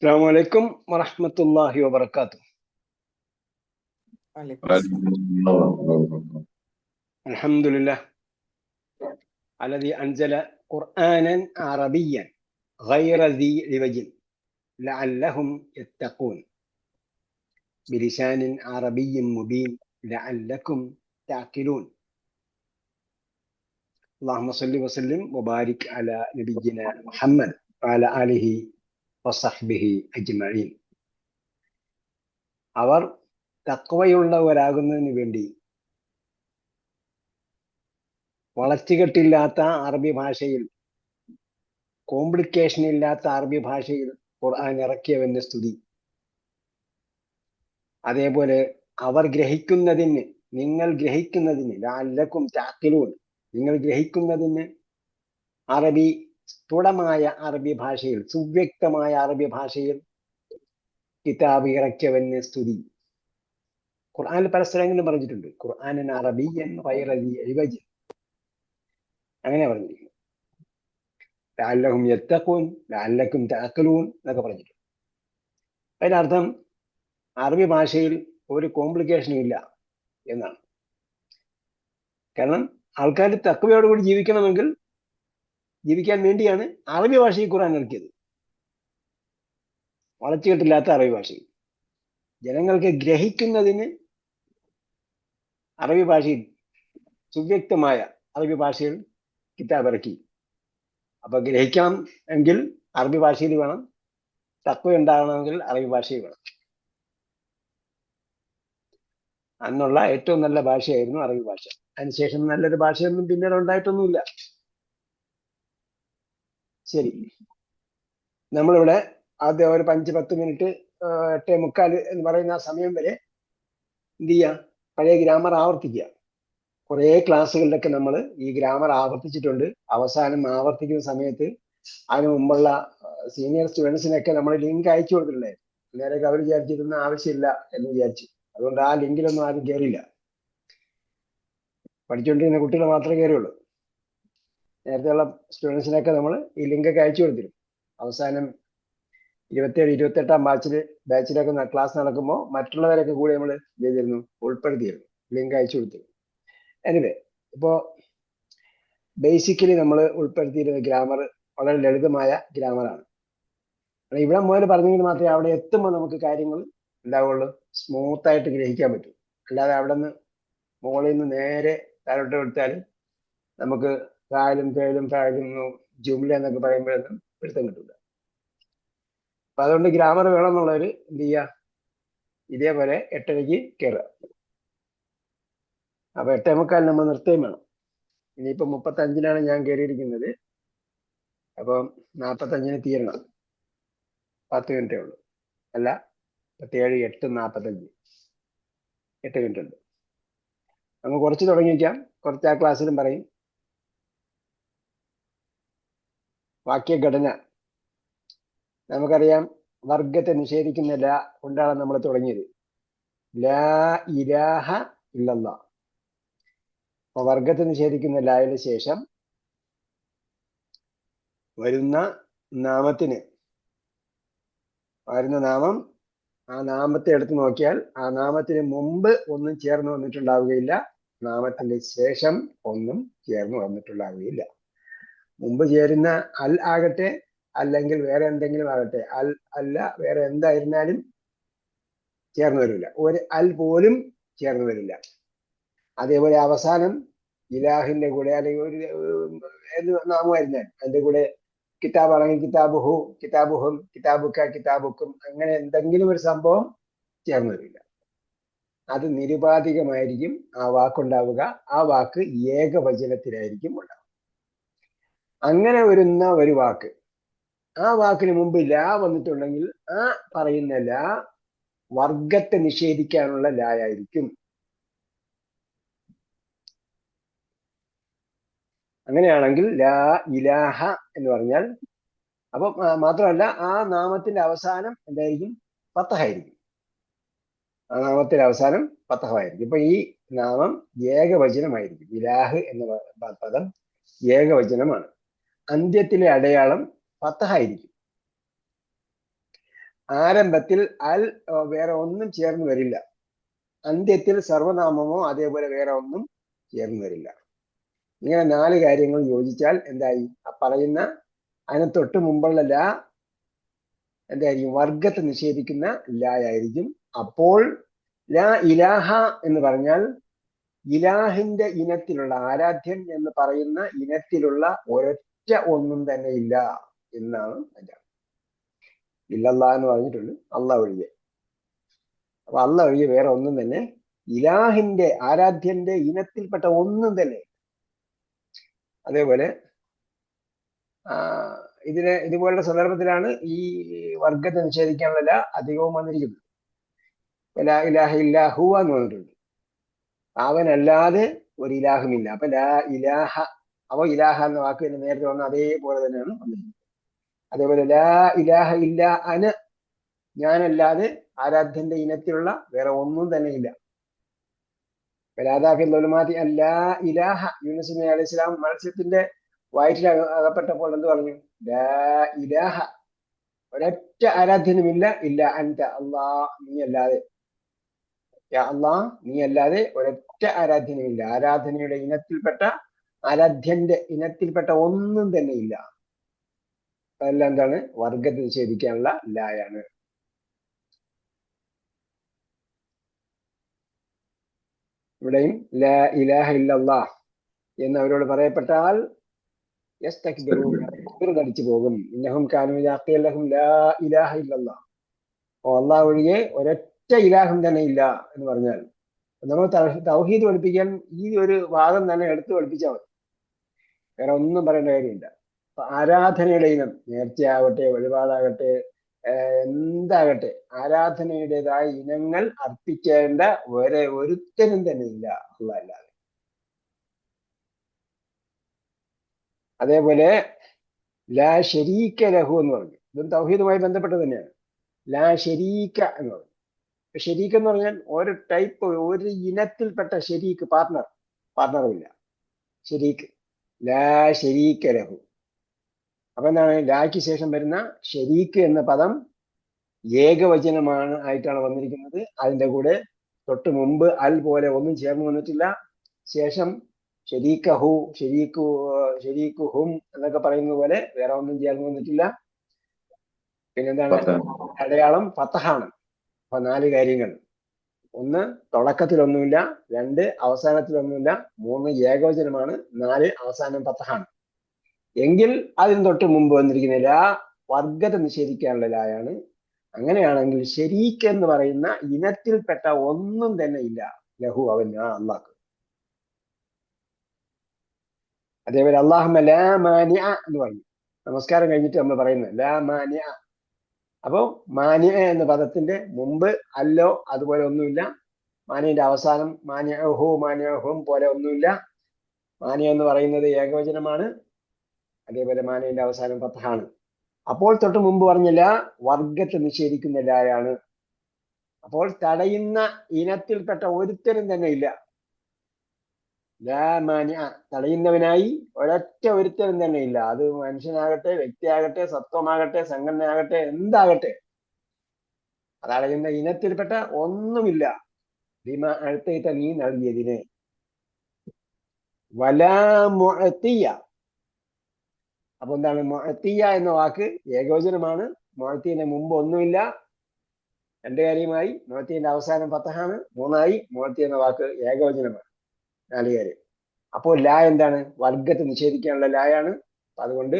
السلام عليكم ورحمة الله وبركاته. الحمد لله. الذي أنزل قرآنا عربيا غير ذي عوج لعلهم يتقون. بلسان عربي مبين لعلكم تعقلون. اللهم صل وسلم وبارك على نبينا محمد وعلى آله വസഹ്ബിഹി അജ്മഈൻ. അവർ തക്വയുള്ളവരാകുന്നതിന് വേണ്ടി വളച്ചുകെട്ടില്ലാത്ത അറബി ഭാഷയിൽ കോംപ്ലിക്കേഷൻ ഇല്ലാത്ത അറബി ഭാഷയിൽ ഖുർആൻ ഇറക്കിയവന് സ്തുതി. അതേപോലെ അവർ ഗ്രഹിക്കുന്നതിന് നിങ്ങൾ ഗ്രഹിക്കുന്നതിന് ലാലക്കും ചാക്കിലൂൺ നിങ്ങൾ ഗ്രഹിക്കുന്നതിന് അറബി സ്ഫുടമായ അറബി ഭാഷയിൽ സുവ്യക്തമായ അറബി ഭാഷയിൽ കിതാബ് ഇറക്കിയവന് സ്തുതി. ഖുർആാനിൽ പല സ്ഥലങ്ങളിലും പറഞ്ഞിട്ടുണ്ട്. ഖുർആാനൻ അറബിയൻ വൈറലി എഴുവജ് അങ്ങനെ പറഞ്ഞിരിക്കുന്നു. ലാലഹും യത്തക്കൂൻ ലാലക്കും താക്കലൂൻ എന്നൊക്കെ പറഞ്ഞിട്ടുണ്ട്. അതിനർത്ഥം അറബി ഭാഷയിൽ ഒരു കോംപ്ലിക്കേഷനും ഇല്ല എന്നാണ്. കാരണം ആൾക്കാർ തക്കവയോടുകൂടി ജീവിക്കണമെങ്കിൽ ജീവിക്കാൻ വേണ്ടിയാണ് അറബി ഭാഷയിൽ ഖുറാൻ ഇറക്കിയത്. വളച്ചുകെട്ടില്ലാത്ത അറബി ഭാഷയിൽ. ജനങ്ങൾക്ക് ഗ്രഹിക്കുന്നതിന് അറബി ഭാഷയിൽ സുവ്യക്തമായ അറബി ഭാഷയിൽ കിതാബ് ഇറക്കി. അപ്പൊ ഗ്രഹിക്കണം എങ്കിൽ അറബി ഭാഷയിൽ വേണം. തക്വ ഉണ്ടാകണമെങ്കിൽ അറബി ഭാഷയിൽ വേണം. അന്നുള്ള ഏറ്റവും നല്ല ഭാഷയായിരുന്നു അറബി ഭാഷ. അതിനുശേഷം നല്ലൊരു ഭാഷയൊന്നും പിന്നീട് ഉണ്ടായിട്ടൊന്നുമില്ല. ശരി. നമ്മളിവിടെ ആദ്യം ഒരു അഞ്ച് പത്ത് മിനിറ്റ് എട്ടേ മുക്കാൽ എന്ന് പറയുന്ന ആ സമയം വരെ എന്ത് ചെയ്യുക പഴയ ഗ്രാമർ ആവർത്തിക്കുക. കുറേ ക്ലാസ്സുകളിലൊക്കെ നമ്മൾ ഈ ഗ്രാമർ ആവർത്തിച്ചിട്ടുണ്ട്. അവസാനം ആവർത്തിക്കുന്ന സമയത്ത് അതിന് മുമ്പുള്ള സീനിയർ സ്റ്റുഡൻസിനൊക്കെ നമ്മൾ ലിങ്ക് അയച്ചു കൊടുത്തിട്ടുണ്ടായിരുന്നു. നേരൊക്കെ അവർ വിചാരിച്ചിരുന്ന ആവശ്യമില്ല എന്ന് വിചാരിച്ചു. അതുകൊണ്ട് ആ ലിങ്കിലൊന്നും ആരും കയറിയില്ല പഠിച്ചുകൊണ്ടിരുന്ന കുട്ടികൾ മാത്രമേ കയറിയുള്ളൂ നേരത്തെയുള്ള സ്റ്റുഡൻസിനൊക്കെ നമ്മൾ ഈ ലിങ്കൊക്കെ അയച്ചു കൊടുത്തിരും. അവസാനം ഇരുപത്തേഴ് ഇരുപത്തെട്ടാം ബാച്ചിൽ ബാച്ചിലൊക്കെ ക്ലാസ് നടക്കുമ്പോൾ മറ്റുള്ളവരൊക്കെ കൂടി നമ്മൾ ചെയ്തിരുന്നു? ഉൾപ്പെടുത്തിയിരുന്നു. ലിങ്ക് അയച്ചു കൊടുത്തിരുന്നു. എനിവേ ഇപ്പോൾ ബേസിക്കലി നമ്മൾ ഉൾപ്പെടുത്തിയിരുന്ന ഗ്രാമർ വളരെ ലളിതമായ ഗ്രാമറാണ് ഇവിടെ മുതൽ പറഞ്ഞെങ്കിൽ മാത്രമേ അവിടെ എത്തുമ്പോൾ നമുക്ക് കാര്യങ്ങൾ ഉണ്ടാവുള്ളൂ സ്മൂത്ത് ആയിട്ട് ഗ്രഹിക്കാൻ പറ്റും. അല്ലാതെ അവിടെ നിന്ന് മുകളിൽ നിന്ന് നേരെ താഴോട്ട് കൊടുത്താൽ നമുക്ക് ഫാലും ഫേലും ഫാലും ജുംല എന്നൊക്കെ പറയുമ്പോഴൊന്നും പിടുത്തം കിട്ടില്ല അപ്പൊ അതുകൊണ്ട് ഗ്രാമർ വേണം എന്നുള്ളവർ എന്ത് ചെയ്യുക ഇതേപോലെ എട്ടരയ്ക്ക് കയറുക അപ്പൊ എട്ടേ മുക്കാൽ നമ്മൾ നിർത്തുകയും വേണം. ഇനിയിപ്പോ മുപ്പത്തഞ്ചിനാണ് ഞാൻ കയറിയിരിക്കുന്നത്. അപ്പം നാൽപ്പത്തഞ്ചിന് തീരണം. പത്ത് മിനിറ്റേ ഉള്ളൂ. അല്ല പത്തിയേഴ് എട്ട് നാൽപ്പത്തഞ്ച് എട്ട് മിനിറ്റ് ഉണ്ട്. നമുക്ക് കുറച്ച് തുടങ്ങിക്കാം കുറച്ച് ആ ക്ലാസ്സിലും പറയും. വാക്യഘടന. നമുക്കറിയാം വർഗത്തെ നിഷേധിക്കുന്ന ല കൊണ്ടാണ് നമ്മൾ തുടങ്ങിയത്. ലാ ഇലാഹ ഇല്ലല്ല. അപ്പൊ വർഗത്തെ നിഷേധിക്കുന്ന ലായന് ശേഷം വരുന്ന നാമത്തിന് വരുന്ന നാമം ആ നാമത്തെ എടുത്തു നോക്കിയാൽ ആ നാമത്തിന് മുമ്പ് ഒന്നും ചേർന്ന് വന്നിട്ടുണ്ടാവുകയില്ല. നാമത്തിന്റെ ശേഷം ഒന്നും ചേർന്ന് വന്നിട്ടുണ്ടാവുകയില്ല. മുമ്പ് ചേരുന്ന അൽ ആകട്ടെ അല്ലെങ്കിൽ വേറെ എന്തെങ്കിലും ആകട്ടെ. അൽ അല്ല വേറെ എന്തായിരുന്നാലും ചേർന്ന് വരില്ല. ഒരു അൽ പോലും ചേർന്ന് വരില്ല. അതേപോലെ അവസാനം ഇലാഹിന്റെ കൂടെ അല്ലെങ്കിൽ ഒരു ഏത് നാമമായിരുന്നാലും അതിന്റെ കൂടെ കിതാബാണെങ്കിൽ കിതാബുഹു കിതാബുഹും കിതാബുക്ക കിതാബുക്കും അങ്ങനെ എന്തെങ്കിലും ഒരു സംഭവം ചേർന്ന് വരില്ല. അത് നിരുപാധികമായിരിക്കും ആ വാക്കുണ്ടാവുക. ആ വാക്ക് ഏകവചനത്തിലായിരിക്കും ഉണ്ടാവുക. അങ്ങനെ വരുന്ന ഒരു വാക്ക്. ആ വാക്കിന് മുമ്പ് ലാ വന്നിട്ടുണ്ടെങ്കിൽ ആ പറയുന്ന ലാ വർഗത്തെ നിഷേധിക്കാനുള്ള ലായായിരിക്കും അങ്ങനെയാണെങ്കിൽ ലാ ഇലാഹ എന്ന് പറഞ്ഞാൽ അപ്പൊ മാത്രമല്ല ആ നാമത്തിന്റെ അവസാനം എന്തായിരിക്കും? പത്തഹായിരിക്കും. ആ നാമത്തിന്റെ അവസാനം പത്തഹമായിരിക്കും ഇപ്പൊ ഈ നാമം ഏകവചനമായിരിക്കും. ഇലാഹ് എന്ന പദം ഏകവചനമാണ്. അന്ത്യത്തിലെ അടയാളം ഫത്തഹായിരിക്കും. ആരംഭത്തിൽ അൽ വേറെ ഒന്നും ചേർന്ന് വരില്ല. അന്ത്യത്തിൽ സർവനാമമോ അതേപോലെ വേറെ ഒന്നും ചേർന്ന് വരില്ല. ഇങ്ങനെ നാല് കാര്യങ്ങൾ യോജിച്ചാൽ എന്തായി? പറയുന്ന അതിന് തൊട്ട് മുമ്പുള്ള ലാ എന്തായിരിക്കും? വർഗത്തെ നിഷേധിക്കുന്ന ലായായിരിക്കും. അപ്പോൾ ലാ ഇലാഹ എന്ന് പറഞ്ഞാൽ ഇലാഹിന്റെ ഇനത്തിലുള്ള ആരാധ്യൻ എന്ന് പറയുന്ന ഇനത്തിലുള്ള ഒരൊറ്റ ഒന്നും തന്നെ ഇല്ല എന്നാണ് അർത്ഥം. ഇല്ലല്ലാ എന്ന് പറഞ്ഞിട്ടുണ്ട് അല്ല ഒഴികെ. അപ്പൊ അല്ല ഒഴികെ വേറെ ഒന്നും തന്നെ ഇലാഹിന്റെ ആരാധ്യന്റെ ഇനത്തിൽപ്പെട്ട ഒന്നും തന്നെ അതേപോലെ ഇതിന് ഇതുപോലുള്ള സന്ദർഭത്തിലാണ് ഈ വർഗത്തെ നിഷേധിക്കാനുള്ള അധികവും വന്നിരിക്കുന്നത്. ലാ ഇലാഹ ഇല്ലാ എന്ന് പറഞ്ഞിട്ടുണ്ട്. അവനല്ലാതെ ഒരു ഇലാഹുമില്ല അപ്പൊ ലാ ഇലാഹ അപ്പൊ ഇലാഹ എന്ന വാക്ക് തന്നെ നേരത്തെ വന്ന അതേപോലെ തന്നെയാണ് അതേപോലെ ലാ ഇലാഹ ഇല്ല അന് ഞാനല്ലാതെ ആരാധ്യന്റെ ഇനത്തിലുള്ള വേറെ ഒന്നും തന്നെ ഇല്ല. മാറ്റി അല്ലാ ഇലാഹ യൂനുസ് നബി അലൈഹി മത്സ്യത്തിന്റെ വയറ്റിൽ അക- അകപ്പെട്ടപ്പോൾ എന്ത് പറഞ്ഞു? ലാ ഇലാഹ ഒരൊറ്റ ആരാധ്യനുമില്ല ഇല്ല. അൻത അള്ളാ നീ അല്ലാതെ. അള്ളാ നീ അല്ലാതെ ഒരൊറ്റ ആരാധ്യനുമില്ല. ആരാധനയുടെ ഇനത്തിൽപ്പെട്ട ആരാധ്യന്റെ ഇനത്തിൽപ്പെട്ട ഒന്നും തന്നെ ഇല്ല. അതെല്ലാം എന്താണ്? വർഗത്തെ നിഷേധിക്കാനുള്ള ലായാണ്. ഇവിടെയും ഇലാഹ ഇല്ലല്ലാ എന്ന് അവരോട് പറയപ്പെട്ടാൽ ടിച്ചു പോകും. ഇന്നഹും കാനു ലാ ഇലാഹ ഓ അള്ളാഹ് ഒഴികെ ഒരൊറ്റ ഇലാഹം തന്നെ ഇല്ല എന്ന് പറഞ്ഞാൽ. നമ്മൾ തൗഹീദ് പഠിപ്പിക്കാൻ ഈ ഒരു വാദം തന്നെ എടുത്തു പഠിപ്പിച്ചാൽ മതി. വേറെ ഒന്നും പറയേണ്ട കാര്യമില്ല. ആരാധനയുടെ ഇനം നേർച്ചയാവട്ടെ വഴിപാടാകട്ടെ എന്താകട്ടെ ആരാധനയുടേതായ ഇനങ്ങൾ അർപ്പിക്കേണ്ട ഒരേ ഒരുത്തനും തന്നെ ഇല്ല അല്ലാതെ. അതേപോലെ ലാ ശരീക്ക ലഹു എന്ന് പറഞ്ഞു. ഇതും തൗഹീദുമായി ബന്ധപ്പെട്ടത് തന്നെയാണ്. ലാ ശരീക്ക എന്ന് പറഞ്ഞു. ഇപ്പൊ എന്ന് പറഞ്ഞാൽ ഒരു ടൈപ്പ് ഒരു ഇനത്തിൽപ്പെട്ട ഷരീക്ക് പാർട്ണർ പാർട്ണറുമില്ല ഷരീക്ക് ലാ ഷരീക്ക ലഹു അപ്പൊ എന്താണ് ലാക്ക് ശേഷം വരുന്ന ഷെരീക്ക് എന്ന പദം ഏകവചനമാണ് ആയിട്ടാണ് വന്നിരിക്കുന്നത്. അതിന്റെ കൂടെ തൊട്ട് മുമ്പ് അൽ പോലെ ഒന്നും ചേർന്ന് വന്നിട്ടില്ല. ശേഷം ഷരീക്കഹു ഷെരീക്കു ഹും എന്നൊക്കെ പറയുന്നത് പോലെ വേറെ ഒന്നും ചേർന്ന് വന്നിട്ടില്ല. പിന്നെന്താണ്? അടയാളം ഫത്തഹാണ് അപ്പൊ നാല് കാര്യങ്ങൾ. ഒന്ന് തുടക്കത്തിലൊന്നുമില്ല രണ്ട് അവസാനത്തിലൊന്നുമില്ല മൂന്ന് ഏകവചനമാണ് നാല് അവസാനം പത്തഹാണ് എങ്കിൽ അതിന് തൊട്ട് മുമ്പ് വന്നിരിക്കുന്ന ലാ വർഗത്തെ നിഷേധിക്കാനുള്ള ലായാണ് അങ്ങനെയാണെങ്കിൽ ശരീക്ക് എന്ന് പറയുന്ന ഇനത്തിൽപ്പെട്ട ഒന്നും തന്നെ ഇല്ല. ലഹു അവൻ ആ അള്ളാഹ്. അതേപോലെ അള്ളാഹുമ ലാ മാനിഅ എന്ന് പറഞ്ഞു. നമസ്കാരം കഴിഞ്ഞിട്ട് നമ്മൾ പറയുന്നത് ലാ മാനിഅ. അപ്പോ മാന്യ എന്ന പദത്തിന്റെ മുമ്പ് അല്ലോ അതുപോലെ ഒന്നുമില്ല. മാനിയുടെ അവസാനം മാന്യഹോ മാനിഅഹും പോലെ ഒന്നുമില്ല. മാനിയ എന്ന് പറയുന്നത് ഏകവചനമാണ്. അതേപോലെ മാനിയുടെ അവസാനം പത്താണ് അപ്പോൾ തൊട്ട് മുമ്പ് പറഞ്ഞില്ല വർഗത്തെ നിഷേധിക്കുന്ന അപ്പോൾ തടയുന്ന ഇനത്തിൽപ്പെട്ട ഒരുത്തരും തന്നെ ഇല്ല. ലാ മാനിഅ തടയുന്നവനായി ഒരൊറ്റ ഒരുത്തരും തന്നെ ഇല്ല. അത് മനുഷ്യനാകട്ടെ വ്യക്തിയാകട്ടെ സത്വമാകട്ടെ സംഘടനയാകട്ടെ എന്താകട്ടെ. അത് അടയുന്ന ഇനത്തിൽപ്പെട്ട ഒന്നുമില്ല. ഭീമ അടുത്തേറ്റ നീ നൽകിയതിന് വലാമുഴത്തിയ അപ്പൊ എന്താണ് മുഴത്തിയ എന്ന വാക്ക് ഏകോചനമാണ് മുഅത്തിന്റെ മുമ്പ് ഒന്നുമില്ല. രണ്ട് കാര്യമായി. മുഴത്തിന്റെ അവസാനം പത്തഹാണ് മൂന്നായി. മുഴത്തി എന്ന വാക്ക് ഏകവചനമാണ്. നാല് അപ്പോ ലാ എന്താണ്? വർഗത്തെ നിഷേധിക്കാനുള്ള ലായാണ്. അതുകൊണ്ട്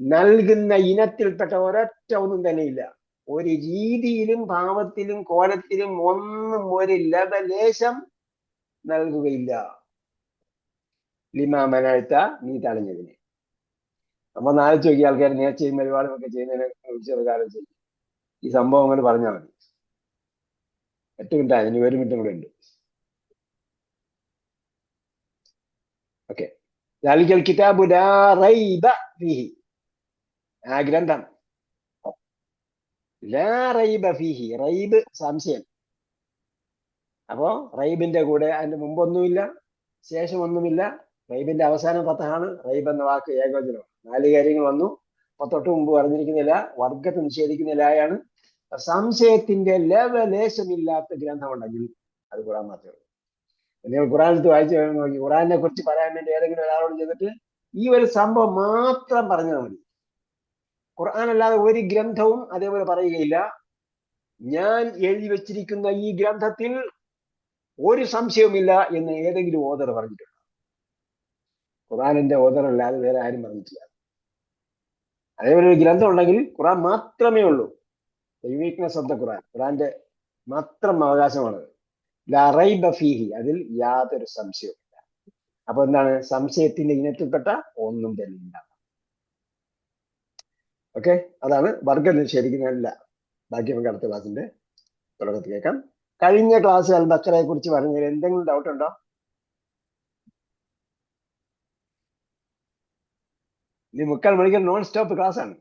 നൽകുന്ന ഇനത്തിൽപ്പെട്ട ഒരൊറ്റ ഒന്നും തന്നെ ഇല്ല. ഒരു രീതിയിലും ഭാവത്തിലും കോലത്തിലും ഒന്നും ഒരു ലവലേശം നൽകുകയില്ല. ലിമാമനഴ്ത്ത നീ തടഞ്ഞതിന്. അപ്പൊ നാളെ ചോദിക്കുക ആൾക്കാർ നേർച്ചയും പരിപാടും ഒക്കെ ചെയ്യുന്നതിനെ കുറിച്ചുള്ള കാലം ചെയ്യും ഈ സംഭവം അങ്ങനെ പറഞ്ഞാൽ മതി. എട്ട് മിനിറ്റ് അതിന് ഒരു മിനിറ്റും കൂടെ ഉണ്ട്. ഓക്കെ ലാലിക്കൽ കിതാബു ആ ഗ്രന്ഥം റൈബ് സംശയം അപ്പോ റൈബിന്റെ കൂടെ അതിന് മുമ്പൊന്നുമില്ല ശേഷം ഒന്നുമില്ല റൈബിന്റെ അവസാനം പത്താണ് റൈബ് എന്ന വാക്ക് ഏകോചനമാണ് നാല് കാര്യങ്ങൾ വന്നു പത്തൊട്ട് മുമ്പ് പറഞ്ഞിരിക്കുന്നില്ല വർഗത്തെ നിഷേധിക്കുന്നില്ലായാണ് സംശയത്തിന്റെ ലെവലേശമില്ലാത്ത ഗ്രന്ഥമുണ്ടെങ്കിൽ അത് കൂടാൻ മാത്രമേ നിങ്ങൾ ഖുറാൻ എടുത്ത് വായിച്ചു നോക്കി. ഖുറാനെ കുറിച്ച് പറയാൻ വേണ്ടി ഏതെങ്കിലും ഒരാളോട് ചെന്നിട്ട് ഈ ഒരു സംഭവം മാത്രം പറഞ്ഞാൽ മതി. ഖുർആൻ അല്ലാതെ ഒരു ഗ്രന്ഥവും അതേപോലെ പറയുകയില്ല. ഞാൻ എഴുതി വെച്ചിരിക്കുന്ന ഈ ഗ്രന്ഥത്തിൽ ഒരു സംശയവുമില്ല എന്ന് ഏതെങ്കിലും ഓദർ പറഞ്ഞിട്ടുണ്ട്? ഖുറാനിന്റെ ഓദർ അല്ലാതെ വേറെ ആരും പറഞ്ഞിട്ടില്ല. അതേപോലെ ഒരു ഗ്രന്ഥം ഉണ്ടെങ്കിൽ ഖുറാൻ മാത്രമേ ഉള്ളൂ. യുണീക്നെസ് ഓഫ് ദ ഖുറാൻ ഖുറാന്റെ മാത്രം അവകാശമാണത് ലാ റൈബ ഫീഹി അതിൽ യാതൊരു സംശയവുമില്ല അപ്പൊ എന്താണ്? സംശയത്തിന്റെ ഇനത്തിൽപ്പെട്ട ഒന്നും തന്നെ ഉണ്ടാവും ഓക്കെ? അതാണ് വർഗം നിഷേധിക്കുന്നതല്ല ബാക്കി നമുക്ക് അടുത്ത ക്ലാസ്സിന്റെ തുടക്കത്തിൽ കേൾക്കാം. കഴിഞ്ഞ ക്ലാസ് അൽ ബക്കറയെ കുറിച്ച് പറഞ്ഞതിൽ എന്തെങ്കിലും ഡൗട്ട് ഉണ്ടോ? ഇനി മുക്കാൽ മണിക്കൂർ നോൺ സ്റ്റോപ്പ് ക്ലാസ് ആണ്.